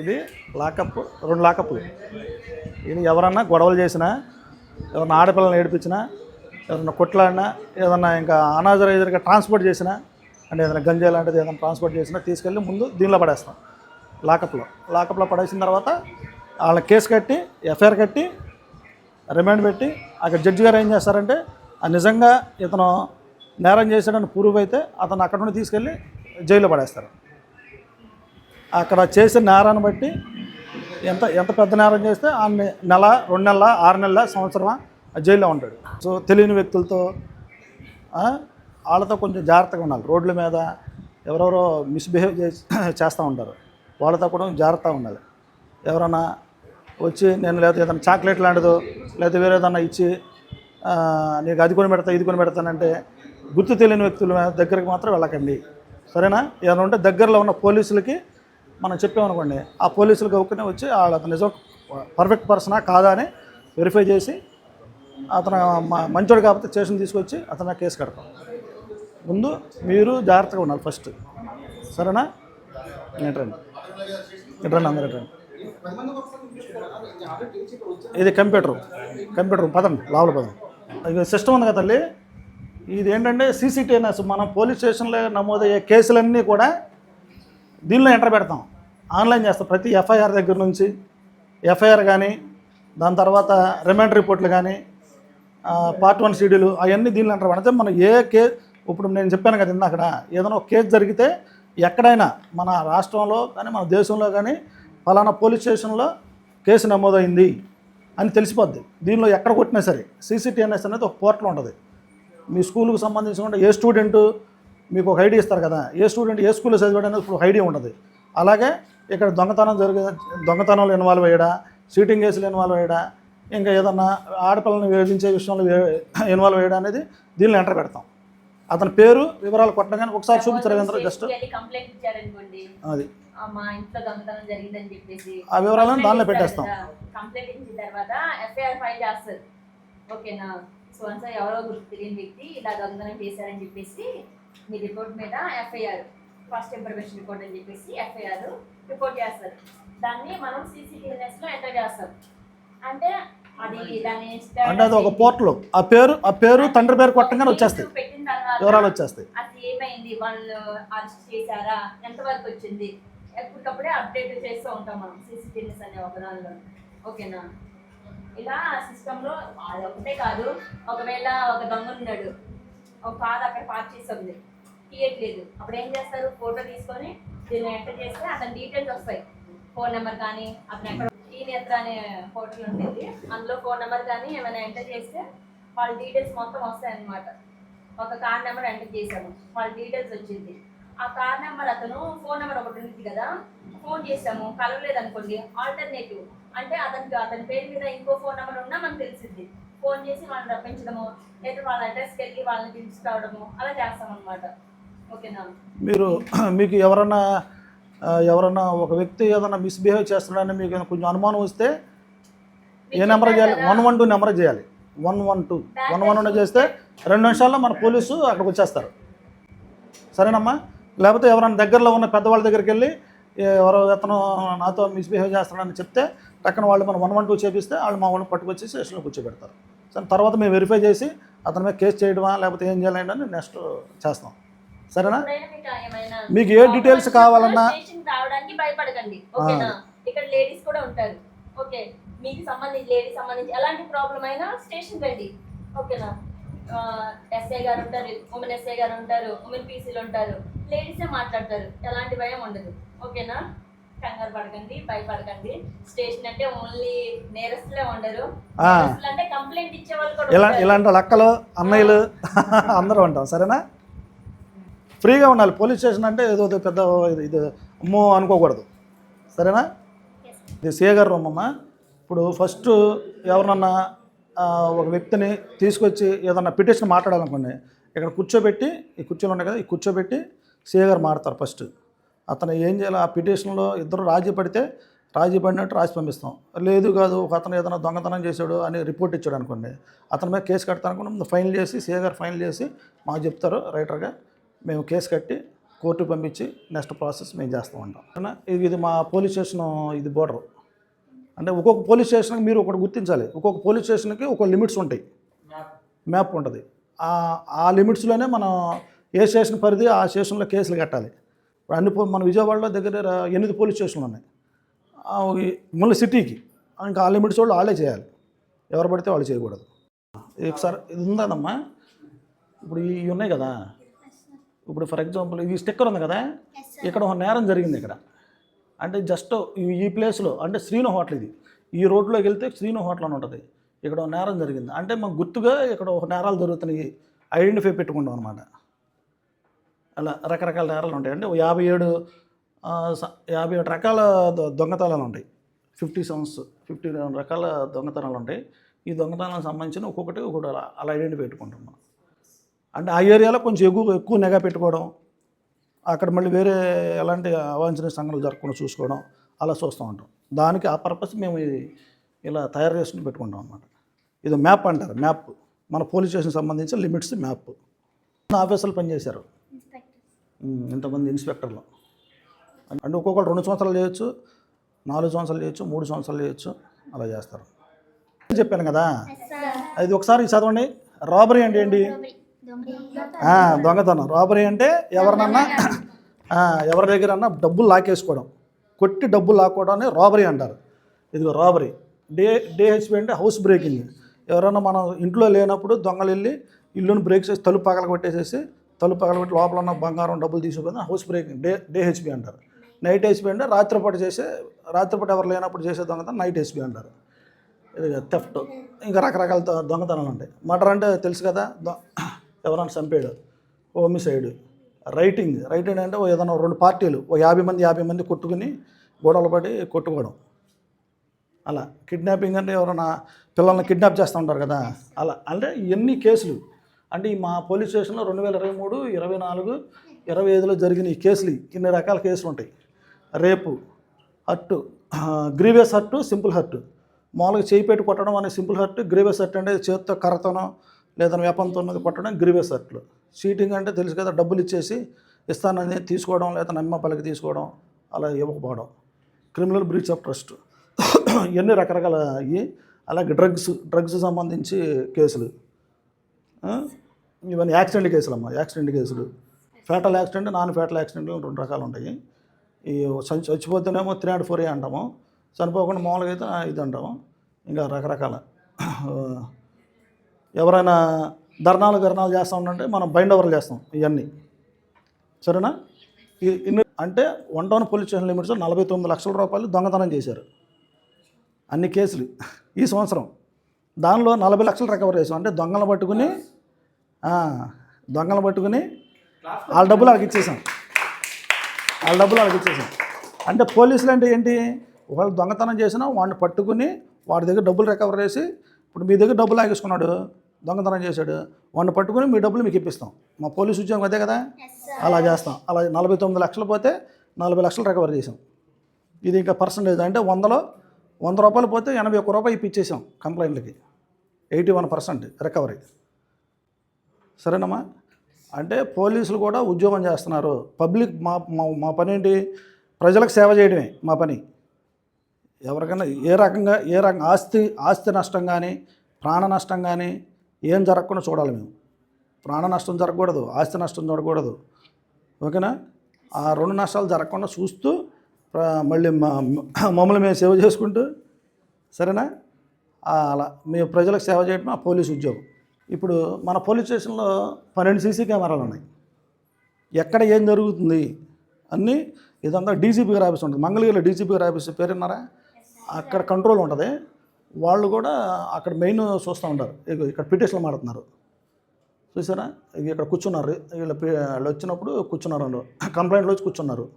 ఇది లాకప్ రెండు లాకప్లు. ఇది ఎవరన్నా గొడవలు చేసినా ఎవరన్నా ఆడపిల్లల్ని ఏడిపించినా ఏదైనా కొట్లాడినా ఏదన్నా ఇంకా అనాథరైజర్గా ట్రాన్స్పోర్ట్ చేసినా అంటే ఏదైనా గంజాయి లాంటిది ఏదైనా ట్రాన్స్పోర్ట్ చేసినా తీసుకెళ్ళి ముందు దీనిలో పడేస్తాం లాకప్లో. లాకప్లో పడేసిన తర్వాత వాళ్ళ కేసు కట్టి ఎఫ్ఐఆర్ కట్టి రిమాండ్ పెట్టి అక్కడ జడ్జి గారు ఏం చేస్తారంటే ఆ నిజంగా ఇతను నేరం చేశాడని ప్రూవ్ అయితే అతను అక్కడ నుండి తీసుకెళ్ళి జైల్లో పడేస్తారు. అక్కడ చేసిన నేరాన్ని బట్టి ఎంత ఎంత పెద్ద నేరం చేస్తే ఆ నెల రెండు నెలల ఆరు నెలల సంవత్సరమా జైల్లో ఉంటాడు. సో తెలియని వ్యక్తులతో వాళ్ళతో కొంచెం జాగ్రత్తగా ఉండాలి. రోడ్ల మీద ఎవరెవరో మిస్బిహేవ్ చేసి చేస్తూ ఉంటారు. వాళ్ళతో కూడా జాగ్రత్తగా ఉండాలి. ఎవరైనా వచ్చి నేను లేదా ఏదైనా చాక్లెట్ లాంటిదో లేదా వేరే ఏదైనా ఇచ్చి నీకు అది కొని పెడతా ఇది కొని పెడతానంటే గుర్తు తెలియని వ్యక్తుల దగ్గరికి మాత్రం వెళ్ళకండి. సరేనా? ఏదైనా ఉంటే దగ్గరలో ఉన్న పోలీసులకి మనం చెప్పామనుకోండి ఆ పోలీసులు ఒక్కనే వచ్చి అతను నిజం పర్ఫెక్ట్ పర్సనా కాదా అని వెరిఫై చేసి అతను మ- మంచోడు కాకపోతే స్టేషన్ తీసుకొచ్చి అతను కేసు కడతాం. ముందు మీరు జాగ్రత్తగా ఉండాలి ఫస్ట్. సరేనా? ఏంటండి ఎట్రండి అందరు ఎట్రండి ఇది కంప్యూటర్ కంప్యూటర్ పదండి లోపల పదం ఇది సిస్టమ్ ఉంది కదా తల్లి. ఇది ఏంటంటే సీసీటీఎన్ఎస్ మనం పోలీస్ స్టేషన్లో నమోదయ్యే కేసులన్నీ కూడా దీనిలో ఎంటర్ పెడతాం. ఆన్లైన్ చేస్తాం. ప్రతి ఎఫ్ఐఆర్ దగ్గర నుంచి ఎఫ్ఐఆర్ కానీ దాని తర్వాత రిమాండ్ రిపోర్ట్లు కానీ పార్ట్ వన్ షెడ్యూల్ అవన్నీ దీనిలో ఎంటర్ పెడితే. మనం ఏ కే ఇప్పుడు నేను చెప్పాను కదా ఇందాక ఏదైనా ఒక కేసు జరిగితే ఎక్కడైనా మన రాష్ట్రంలో కానీ మన దేశంలో కానీ ఫలానా పోలీస్ స్టేషన్లో కేసు నమోదైంది అని తెలిసిపోద్ది. దీనిలో ఎక్కడ కొట్టినా సరే సీసీటీఎన్ఎస్ అనేది ఒక పోర్టల్ ఉంటుంది. మీ స్కూల్కి సంబంధించిన ఏ స్టూడెంటు మీకు ఒక ఐడి ఇస్తారు కదా ఏ స్టూడెంట్ ఏ స్కూల్లో చదివాడు అనేది ఇప్పుడు ఒక ఐడి ఉంటుంది. అలాగే ఇక్కడ దొంగతనం జరిగే దొంగతనంలో ఇన్వాల్వ్ అయ్యాడా చీటింగ్ కేసులు ఇన్వాల్వ్ అయ్యాడా ఇంకా ఏదన్నా ఆడపిల్లని వేధించే విషయంలో ఇన్వాల్వ్ అయ్యాడా అనేది దీనిలో ఎంటర్ పెడతాం. అతని పేరు వివరాలు కొట్టగానే ఒకసారి చూపించు రవీంద్ర జస్ట్ అది. ఆ, వివరాలను దానిలో పెట్టేస్తాం. ఓకేనా? సో అంతా ఎవరో గుర్తు తెలియని వ్యక్తి ఇలా దొంగతనం చేశారని చెప్పేసి మీ రిపోర్ట్ మీద ఎఫ్ఐఆర్ ఫస్ట్ ఇన్ఫర్మేషన్ రిపోర్ట్ అని చెప్పేసి ఎఫ్ఐఆర్ రిపోర్ట్ చేస్తారు. దాన్ని మనం సీసీటీవీఎస్లో ఎంటర్ చేస్తాం. అంటే అది దాని అంటే అది ఒక పోర్టల్ ఆ పేరు ఆ పేరు తండ్రి పేరు కొట్టగానే వచ్చేస్తాయి. పెట్టిన తర్వాత వివరాలు వచ్చేస్తాయి. అది ఏమైంది? వాళ్ళు అరెస్ట్ చేశారా? ఎంతవరకు వచ్చింది? ఎప్పటికప్పుడే అప్డేట్ చేస్తూ ఉంటాం మనం సీసీటీవీస్ అనే ఒక దానిలో. ఓకేనా? ఇలా సిస్టంలో అది ఒకటే కాదు. ఒకవేళ ఒక దొంగ ఉన్నాడు. ఒక కార్ అక్కడ పార్క్ చేసి ఉంది. తీయట్లేదు. అప్పుడు ఏం చేస్తారు? ఫోటో తీసుకొని దీన్ని ఎంటర్ చేస్తే అతని డీటెయిల్స్ వస్తాయి. ఫోన్ నెంబర్ కానీ అతను ఎక్కడ ఈ నేత్ర అనే హోటల్ ఉంటుంది. అందులో ఫోన్ నెంబర్ కానీ ఏమైనా ఎంటర్ చేస్తే వాళ్ళ డీటెయిల్స్ మొత్తం వస్తాయి అన్నమాట ఒక కార్ నెంబర్ ఎంటర్ చేశాము. వాళ్ళ డీటెయిల్స్ వచ్చింది. ఆ కార్ నెంబర్ అతను ఫోన్ నెంబర్ ఒకటి ఉంది కదా ఫోన్ చేసాము కలవలేదు అనుకోండి ఆల్టర్నేటివ్. అంటే అతనికి అతని పేరు మీద ఇంకో ఫోన్ నెంబర్ ఉన్నా మనకు తెలిసింది ఫోన్ చేసి వాళ్ళని రప్పించడము లేదా వాళ్ళ అడ్రస్కి వెళ్ళి వాళ్ళని పిలుచుకోవడము అలా చేస్తాం అనమాట మీరు మీకు ఎవరన్నా ఆ, ఎవరన్నా ఒక వ్యక్తి ఏదైనా మిస్బిహేవ్ చేస్తున్నాడని మీకు కొంచెం అనుమానం వస్తే ఏ నెంబర్ చేయాలి? వన్ వన్ టూ నెంబర్ చేయాలి. One one two. One one two చేస్తే రెండు నిమిషాల్లో మన పోలీసు అక్కడికి వచ్చేస్తారు. సరేనమ్మా? లేకపోతే ఎవరైనా దగ్గరలో ఉన్న పెద్దవాళ్ళ దగ్గరికి వెళ్ళి ఎవరో అతను నాతో మిస్బిహేవ్ చేస్తున్నాడని చెప్తే టక్కన వాళ్ళు మనం వన్ వన్ టూ చేపిస్తే వాళ్ళు మా వాళ్ళని పట్టుకొచ్చి స్టేషన్లో కూర్చోబెడతారు. సరే తర్వాత మేము వెరిఫై చేసి అతని మీద కేసు చేయడమా లేకపోతే ఏం చేయాలి అని నెక్స్ట్ చేస్తాం. సరేనా? మీకు ఏ డీటెయిల్స్ కావాలన్నా స్టేషన్ రావడానికి భయపడకండి ఓకేనా? ఇక్కడ లేడీస్ కూడా ఉంటారు ఓకే? మీకు సంబంధించి లేడీస్ సంబంధించి ఎలాంటి ప్రాబ్లం అయినా స్టేషన్ రండి ఓకేనా? ఎస్ఐ గారు ఉంటారు ఉమెన్ ఎస్ఐ గారు ఉంటారు ఉమెన్ పీసీలు ఉంటారు లేడీసే మాట్లాడతారు ఎలాంటి భయం ఉండదు ఓకేనా? కంగారు పడకండి భయపడకండి. స్టేషన్ అంటే ఓన్లీ నేరస్తులే ఉండరు. అంటే కంప్లైంట్ ఇచ్చే వాళ్ళు కూడా. ఇలాంటి అక్కలు అన్నయ్యలు అందరూ ఉంటాం సరేనా? ఫ్రీగా ఉండాలి. పోలీస్ స్టేషన్ అంటే ఏదో పెద్ద ఇది- అమ్మో అనుకోకూడదు. సరేనా? ఇది సే గారు రూమ్ అమ్మ. ఇప్పుడు ఫస్ట్ ఎవరినన్నా ఒక వ్యక్తిని తీసుకొచ్చి ఏదన్నా పిటిషన్ మాట్లాడాలనుకోండి ఇక్కడ కూర్చోబెట్టి ఈ కుర్చీలు ఉన్నాయి కదా ఈ కూర్చోబెట్టి సే గారు మాడతారు ఫస్ట్. అతను ఏం చేయాలి? ఆ పిటిషన్లో ఇద్దరు రాజీ పడితే రాజీ పడినట్టు రాసి పంపిస్తాం. లేదు కాదు ఒక అతను ఏదైనా దొంగతనం చేశాడు అని రిపోర్ట్ ఇచ్చాడు అనుకోండి అతని మీద కేసు కడతాను అనుకోండి ముందు ఫైనల్ చేసి సే గారు ఫైనల్ చేసి మాకు చెప్తారు రైటర్గా. మేము కేసు కట్టి కోర్టు పంపించి నెక్స్ట్ ప్రాసెస్ మేము చేస్తూ ఉంటాం. ఇది ఇది మా పోలీస్ స్టేషన్ ఇది బోర్డర్. అంటే ఒక్కొక్క పోలీస్ స్టేషన్కి మీరు ఒకటి గుర్తించాలి. ఒక్కొక్క పోలీస్ స్టేషన్కి ఒక లిమిట్స్ ఉంటాయి. మ్యాప్ ఉంటుంది. ఆ లిమిట్స్లోనే మనం ఏ స్టేషన్ పరిధి ఆ స్టేషన్లో కేసులు కట్టాలి. ఇప్పుడు అన్ని మన విజయవాడలో దగ్గర ఎనిమిది పోలీస్ స్టేషన్లు ఉన్నాయి. మళ్ళీ సిటీకి. ఇంకా ఆ లిమిట్స్ వాళ్ళు వాళ్ళే చేయాలి. ఎవరు పడితే వాళ్ళు చేయకూడదు. ఒకసారి ఇది ఉందమ్మా ఇప్పుడు ఇవి ఉన్నాయి కదా. ఇప్పుడు ఫర్ ఎగ్జాంపుల్ ఈ స్టిక్కర్ ఉంది కదా? ఇక్కడ ఒక నేరం జరిగింది ఇక్కడ. అంటే జస్ట్ ఈ- ప్లేస్లో అంటే శ్రీను హోటల్ ఇది. ఈ రోడ్లోకి వెళ్తే శ్రీను హోటల్ అని ఉంటుంది. ఇక్కడ ఒక నేరం జరిగింది. అంటే మాకు గుర్తుగా ఇక్కడ ఒక నేరాలు జరుగుతున్నాయి. ఐడెంటిఫై పెట్టుకుంటాం అనమాట అలా రకరకాల నేరాలు ఉంటాయి. అంటే యాభై ఏడు యాభై ఏడు రకాల దొంగతనాలు ఉంటాయి. ఫిఫ్టీ సెవెన్స్ ఫిఫ్టీ రకాల దొంగతనాలు ఉంటాయి. ఈ దొంగతనాలకు సంబంధించిన ఒక్కొక్కటి ఒక్కొక్కటి అలా అలా ఐడెంటిఫై పెట్టుకుంటాం మనం. అంటే ఆ ఏరియాలో కొంచెం ఎక్కువ ఎక్కువ నిఘా పెట్టుకోవడం అక్కడ మళ్ళీ వేరే ఎలాంటి అవాంఛనీయ సంఘటనలు జరగకుండా చూసుకోవడం అలా చూస్తూ ఉంటాం. దానికి ఆ పర్పస్ మేము ఇది ఇలా తయారు చేసుకుని పెట్టుకుంటాం అన్నమాట. ఇది మ్యాప్ అంటారు మ్యాప్ మన పోలీస్ స్టేషన్ సంబంధించిన లిమిట్స్ మ్యాప్ ఆఫీసర్లు పనిచేశారు. ఇంతమంది ఇన్స్పెక్టర్లు. అంటే ఒక్కొక్కరు రెండు సంవత్సరాలు చేయొచ్చు నాలుగు సంవత్సరాలు చేయొచ్చు మూడు సంవత్సరాలు చేయొచ్చు అలా చేస్తారు. చెప్పాను కదా? అది ఒకసారి చదవండి. రాబరీ అంటే ఏంటి? దొంగతనం. రాబరీ అంటే ఎవరినన్నా ఎవరి దగ్గరన్నా డబ్బులు లాకేసుకోవడం. కొట్టి డబ్బులు లాక్కోవడాన్ని రాబరీ అంటారు. ఇది రాబరీ. డే డేహెచ్పి అంటే హౌస్ బ్రేకింగ్. ఎవరైనా మనం ఇంట్లో లేనప్పుడు దొంగలు వెళ్ళి ఇల్లుని బ్రేక్ చేసి తలుపు పగల కొట్టేసేసి తలుపు పగల కొట్టి లోపల ఉన్న బంగారం డబ్బులు తీసుకుపోతే హౌస్ బ్రేకింగ్ డే డేహెచ్పి అంటారు. నైట్ హెచ్పి అంటే రాత్రిపూట చేసే రాత్రిపూట ఎవరు లేనప్పుడు చేసే దొంగతనం నైట్ హెచ్పి అంటారు. ఇది థెఫ్ట్. ఇంకా రకరకాల దొంగతనాలు ఉంటాయి. మర్డర్ అంటే తెలుసు కదా దొ- ఎవరైనా చంపాడు హోమిసైడ్ రైటింగ్ రైటింగ్ అంటే ఓ ఏదైనా రెండు పార్టీలు ఓ యాభై మంది యాభై మంది కొట్టుకుని గొడవలు పడి కొట్టుకోవడం. అలా. కిడ్నాపింగ్ అంటే ఎవరైనా పిల్లల్ని కిడ్నాప్ చేస్తూ ఉంటారు కదా. అలా. అంటే ఎన్ని కేసులు? అంటే ఈ మా పోలీస్ స్టేషన్లో రెండు వేల ఇరవై మూడు ఇరవై నాలుగు ఇరవై ఐదులో జరిగిన ఈ కేసులు ఇన్ని రకాల కేసులు ఉంటాయి. రేపు హట్టు గ్రీవియస్ హట్టు సింపుల్ హట్టు. మామూలుగా చేయి పెట్టి కొట్టడం అనే సింపుల్ హర్ట్ గ్రీవియస్ హర్ట్ అంటే చేతితో కర్రతోనో లేదా వేపంతో ఉన్నది కొట్టడం గ్రీవెస్ సర్ట్లు చీటింగ్ అంటే తెలుసు కదా డబ్బులు ఇచ్చేసి ఇస్తానని తీసుకోవడం లేదా నమ్మ పలికి తీసుకోవడం అలా ఇవ్వకపోవడం. Criminal breach of trust. ఇవన్నీ రకరకాల ఇవి అలాగే డ్రగ్స్ డ్రగ్స్ సంబంధించి కేసులు. ఇవన్నీ యాక్సిడెంట్ కేసులు అమ్మా యాక్సిడెంట్ కేసులు. ఫేటల్ యాక్సిడెంట్ నాన్ ఫేటల్ యాక్సిడెంట్లు రెండు రకాలు ఉంటాయి. ఈ చచ్చిపోతేనేమో త్రీ అండ్ ఫోర్ అంటాము. చనిపోకుండా మామూలుగా అయితే ఇది అంటాము. ఇంకా రకరకాల. ఎవరైనా ధర్నాలు ధర్నాలు చేస్తూ ఉండంటే మనం బైండ్ ఓవర్లు చేస్తాం ఇవన్నీ. సరేనా? ఈ- ఇన్ని అంటే one town police station limits నలభై తొమ్మిది లక్షల రూపాయలు దొంగతనం చేశారు. అన్ని కేసులు ఈ సంవత్సరం. దానిలో నలభై లక్షలు రికవర్ చేసాం అంటే దొంగలు పట్టుకుని దొంగలు పట్టుకుని వాళ్ళ డబ్బులు వాళ్ళకి ఇచ్చేసాం. వాళ్ళ డబ్బులు వాళ్ళకి ఇచ్చేసాం. అంటే పోలీసులు అంటే ఏంటి? వాళ్ళు దొంగతనం చేసినా వాడిని పట్టుకుని వాడి దగ్గర డబ్బులు రికవర్ చేసి ఇప్పుడు మీ దగ్గర డబ్బులు లాగేసుకున్నాడు. దొంగతనం చేశాడు. వాడిని పట్టుకుని మీ డబ్బులు మీకు ఇప్పిస్తాం. మా పోలీసు ఉద్యోగం అదే కదా? అలా చేస్తాం. అలా నలభై తొమ్మిది లక్షలు పోతే నలభై లక్షలు రికవర్ చేసాం ఇది ఇంకా పర్సంటేజ్ అంటే వందలో వంద రూపాయలు పోతే ఎనభై ఒక్క రూపాయి ఇప్పించేసాం కంప్లైంట్లకి ఎయిటీ వన్ పర్సెంట్ రికవరీ సరేనమ్మా? అంటే పోలీసులు కూడా ఉద్యోగం చేస్తున్నారు. పబ్లిక్ మా మా మా పని ఏంటి ప్రజలకు సేవ చేయడమే మా పని. ఎవరికైనా ఏ రకంగా ఏ రకంగా ఆస్తి ఆస్తి నష్టం కానీ ప్రాణ నష్టం కానీ ఏం జరగకుండా చూడాలి మేము. ప్రాణ నష్టం జరగకూడదు ఆస్తి నష్టం జరగకూడదు. ఓకేనా? ఆ రెండు నష్టాలు జరగకుండా చూస్తూ మళ్ళీ మా మమ్మల్ని మేము సేవ చేసుకుంటూ సరేనా? అలా మేము ప్రజలకు సేవ చేయడం ఆ పోలీస్ ఉద్యోగం. ఇప్పుడు మన పోలీస్ స్టేషన్లో పన్నెండు సీసీ కెమెరాలు ఉన్నాయి. ఎక్కడ ఏం జరుగుతుంది? అన్నీ ఇదంతా డీజీపీ గారి ఆఫీస్ ఉంటుంది. మంగళగిరిలో డీజీపీ గారి ఆఫీస్ పేరున్నారా అక్కడ కంట్రోల్ ఉంటుంది. వాళ్ళు కూడా అక్కడ మెయిన్ చూస్తూ ఉంటారు. ఇగో ఇక్కడ పిటిషన్లు మాడుతున్నారు చూసారా? ఇక్కడ కూర్చున్నారు. వీళ్ళు వాళ్ళు వచ్చినప్పుడు కూర్చున్నారు వాళ్ళు కంప్లైంట్లు వచ్చి కూర్చున్నారు.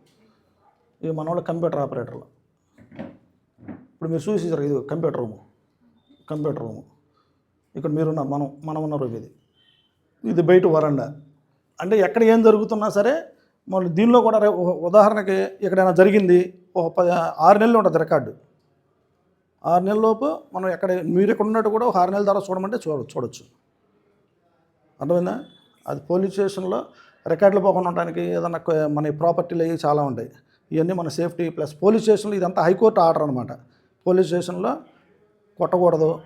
ఇవి మన వాళ్ళు కంప్యూటర్ ఆపరేటర్లు ఇప్పుడు మీరు చూసేసారు ఇది కంప్యూటర్ రూము కంప్యూటర్ రూము ఇక్కడ మీరున్నారు. మనం మనం ఉన్న రూమ్ ఇది. ఇది బయట వరండా. అంటే ఎక్కడ ఏం జరుగుతున్నా సరే మళ్ళీ దీనిలో కూడా రే- ఉదాహరణకి ఎక్కడైనా జరిగింది ఒక పది ఆరు నెలలు ఉంటుంది రికార్డు ఆరు నెలలలోపు మనం ఎక్కడ మీరు ఎక్కడ ఉన్నట్టు కూడా ఒక ఆరు నెలల ద్వారా చూడమంటే చూడ చూడొచ్చు. అర్థమైందా? అది పోలీస్ స్టేషన్లో రికార్డులు పోకుండా ఉండడానికి ఏదన్నా మన ప్రాపర్టీలు అవి చాలా ఉంటాయి. ఇవన్నీ మన సేఫ్టీ ప్లస్ పోలీస్ స్టేషన్లో ఇదంతా హైకోర్టు ఆర్డర్ అనమాట పోలీస్ స్టేషన్లో కొట్టకూడదు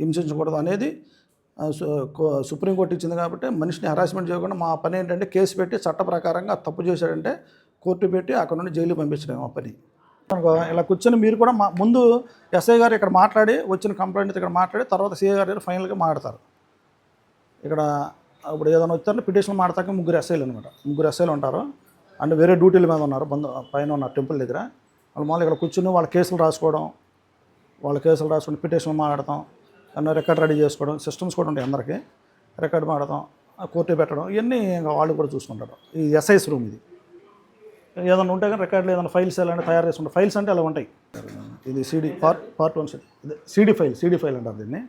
హింసించకూడదు అనేది సు- సుప్రీంకోర్టు ఇచ్చింది కాబట్టి మనిషిని హరాస్మెంట్ చేయకుండా మా పని ఏంటంటే కేసు పెట్టి చట్ట ప్రకారంగా తప్పు చేశాడంటే కోర్టు పెట్టి అక్కడ నుండి జైలు పంపించడం మా పని. ఇలా కూర్చొని మీరు కూడా మా ముందు ఎస్ఐ గారు ఇక్కడ మాట్లాడి వచ్చిన కంప్లైంట్ ఇక్కడ మాట్లాడి తర్వాత సిఐ గారు ఫైనల్గా మాడతారు ఇక్కడ ఇప్పుడు ఏదైనా వచ్చారంటే పిటిషన్ మాడతాక ముగ్గురు ఎస్ఐలు అనమాట ముగ్గురు ఎస్ఐలు ఉంటారు. అంటే వేరే డ్యూటీల మీద ఉన్నారు బంధు పైన ఉన్న టెంపుల్ దగ్గర. వాళ్ళు మామూలు ఇక్కడ కూర్చుని వాళ్ళ కేసులు రాసుకోవడం వాళ్ళ కేసులు రాసుకుని పిటిషన్ మాట్లాడతాం అన్న రికార్డ్ రెడీ చేసుకోవడం సిస్టమ్స్ కూడా ఉంటాయి అందరికీ. రికార్డ్ మాడతాం కోర్టు పెట్టడం ఇవన్నీ ఇంకా వాళ్ళు కూడా చూసుకుంటారు. ఈ ఎస్ఐస్ రూమ్ ఇది. ఏదైనా ఉంటే కానీ రికార్డులు ఏదైనా ఫైల్స్ ఎలా తయారు చేసుకుంటారు ఫైల్స్ అంటే అలా ఉంటాయి. ఇది CD part part one CD file CD file అంటారు దీన్ని.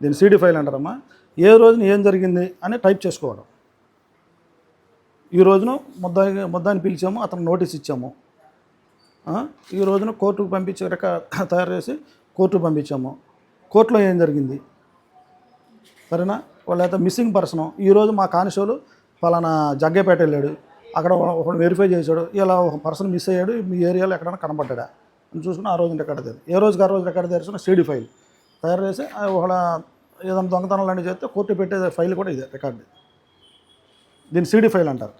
దీన్ని సీడీ ఫైల్ అంటారమ్మా. ఏ రోజున ఏం జరిగింది అని టైప్ చేసుకోవడం. ఈ రోజున ముద్దాయి ముద్దాయిని పిలిచాము అతను నోటీస్ ఇచ్చాము. ఈ రోజున కోర్టుకు పంపించి రికార్డ్ తయారు చేసి కోర్టుకు పంపించాము. కోర్టులో ఏం జరిగింది? సరేనా? వాళ్ళైతే మిస్సింగ్ పర్సన్ ఈరోజు మా కానిస్టేబుల్ పలానా జగ్గేపేట వెళ్ళాడు. అక్కడ ఒకడు వెరిఫై చేశాడు. ఇలా ఒక పర్సన్ మిస్ అయ్యాడు. మీ ఏరియాలో ఎక్కడైనా కనబడ్డా అని చూసుకుని ఆ రోజు రికార్డు తీయాలి ఏ రోజుకి ఆ రోజు రికార్డు తెరిచిన సీడీ ఫైల్ తయారు చేసి ఒకళ్ళ ఏదైనా దొంగతనం లాంటివి చేస్తే కోర్టు పెట్టే ఫైల్ కూడా ఇదే రికార్డు. దీన్ని సీడీ ఫైల్ అంటారు.